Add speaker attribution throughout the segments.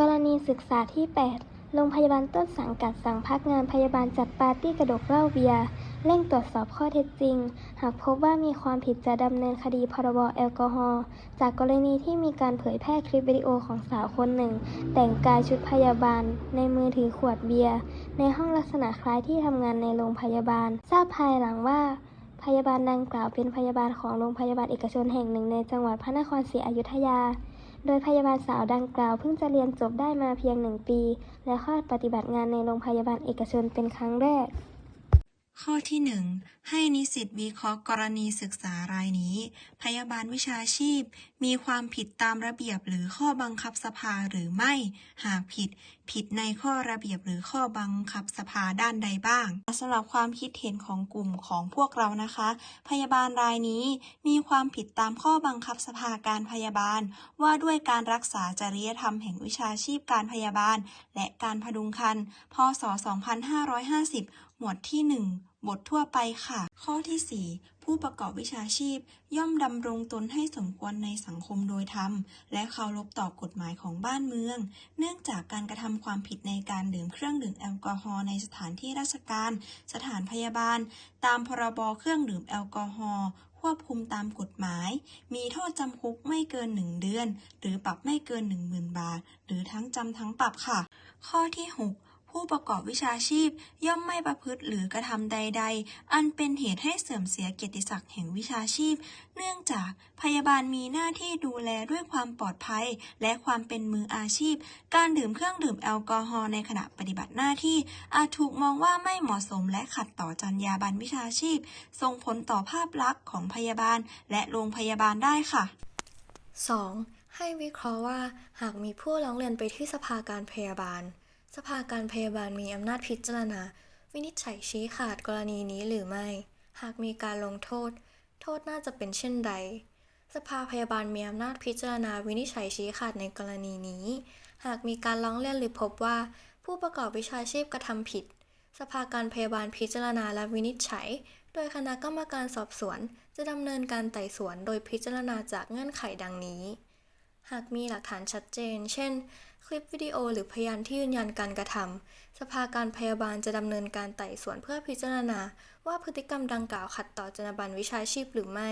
Speaker 1: กรณีศึกษาที่ 8 โรงพยาบาลต้นสังกัดสั่งพักงานพยาบาลจัดปาร์ตี้กระดกเหล้าเบียร์เร่งตรวจสอบข้อเท็จจริง หากพบว่ามีความผิดจะดำเนินคดีพรบแอลกอฮอล์จากกรณีที่มีการเผยแพร่คลิปวิดีโอของสาวคนหนึ่ง แต่งกายชุดพยาบาล ในมือถือขวดเบียร์ในห้องลักษณะคล้ายที่ทำงานในโรงพยาบาล ทราบภายหลังว่าพยาบาลดังกล่าวเป็นพยาบาลของโรงพยาบาลเอกชนแห่งหนึ่งในจังหวัดพระนครศรีอยุธยา โดยพยาบาลสาวดังกล่าวเพิ่งจะเรียนจบได้มาเพียงหนึ่งปี และเข้าปฏิบัติงานในโรงพยาบาลเอกชนเป็นครั้งแรก
Speaker 2: ข้อที่ 1 ให้นิสิตวิเคราะห์กรณีศึกษารายนี้ พยาบาลวิชาชีพ มีความผิดตามระเบียบหรือข้อบังคับสภาหรือไม่ หากผิด ผิดในข้อระเบียบหรือข้อบังคับสภาด้านใดบ้างสำหรับความคิดเห็นของกลุ่มของพวกเรานะคะ พยาบาลรายนี้มีความผิดตามข้อบังคับสภาการพยาบาล ว่าด้วยการรักษาจริยธรรมแห่งวิชาชีพการพยาบาล และการพดุงครรภ์พศ 2550ห มวดที่ 1 บททั่วไปค่ะ ข้อที่ 4 ผู้ประกอบวิชาชีพ ย่อมดำรงตนให้สมควรในสังคมโดยธรรม และเคารพต่อกฎหมายของบ้านเมือง เนื่องจากการกระทำความผิดในการดื่มเครื่องดื่มแอลกอฮอล์ในสถานที่ราชการ สถานพยาบาล ตามพรบเครื่องดื่มแอลกอฮอล์ควบคุมตามกฎหมาย มีโทษจำคุกไม่เกิน 1 เดือน หรือปรับไม่เกิน 10,000 บาท หรือทั้งจำทั้งปรับค่ะ ข้อที่ 6 ผู้ประกอบวิชาชีพย่อมไม่ประพฤติหรือกระทำใด ๆ อันเป็นเหตุให้เสื่อมเสียเกียรติศักดิ์แห่งวิชาชีพ เนื่องจากพยาบาลมีหน้าที่ดูแลด้วยความปลอดภัย และความเป็นมืออาชีพ การดื่มเครื่องดื่มแอลกอฮอล์ในขณะปฏิบัติหน้าที่ อาจถูกมองว่าไม่เหมาะสมและขัดต่อจรรยาบรรณวิชาชีพ ส่งผลต่อภาพลักษณ์ของพยาบาลและโรงพยาบาลได้ค่ะ
Speaker 3: 2. ให้วิเคราะห์ว่าหากมีผู้ร้องเรียนไปที่สภาการพยาบาล สภาการพยาบาลมีอำนาจพิจารณา วินิจฉัยชี้ขาดกรณีนี้หรือไม่ หากมีการลงโทษ โทษน่าจะเป็นเช่นใด สภาพยาบาลมีอำนาจพิจารณาวินิจฉัยชี้ขาดในกรณีนี้ หากมีการร้องเรียนหรือพบว่า ผู้ประกอบวิชาชีพกระทำผิด สภาการพยาบาลพิจารณาและวินิจฉัย โดยคณะกรรมการสอบสวน จะดำเนินการไต่สวนโดยพิจารณาจากเงื่อนไขดังนี้ หากมีหลักฐานชัดเจน เช่น คลิปวิดีโอหรือพยานที่ยืนยันการกระทำ สภาการพยาบาลจะดำเนินการไต่สวนเพื่อพิจารณา ว่าพฤติกรรมดังกล่าวขัดต่อจรรยาบรรณวิชาชีพหรือไม่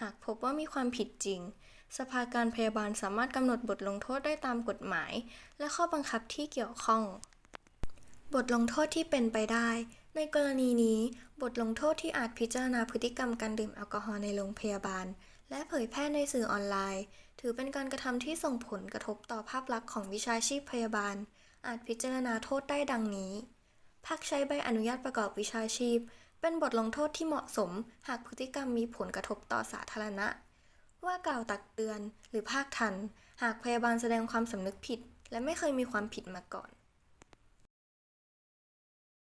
Speaker 3: หากพบว่ามีความผิดจริง สภาการพยาบาลสามารถกำหนดบทลงโทษได้ตามกฎหมาย และข้อบังคับที่เกี่ยวข้อง บทลงโทษที่เป็นไปได้ ในกรณีนี้ บทลงโทษที่อาจพิจารณาพฤติกรรมการดื่มแอลกอฮอล์ในโรงพยาบาล และเผยแพร่ในสื่อออนไลน์ ถือเป็นการกระทำที่ส่งผลกระทบต่อภาพลักษณ์ของวิชาชีพพยาบาล อาจพิจารณาโทษได้ดังนี้ พักใช้ใบอนุญาตประกอบวิชาชีพ เป็นบทลงโทษที่เหมาะสม หากพฤติกรรมมีผลกระทบต่อสาธารณะ ว่ากล่าวตักเตือนหรือภาคทัน หากพยาบาลแสดงความสำนึกผิด และไม่เคยมีความผิดมาก่อน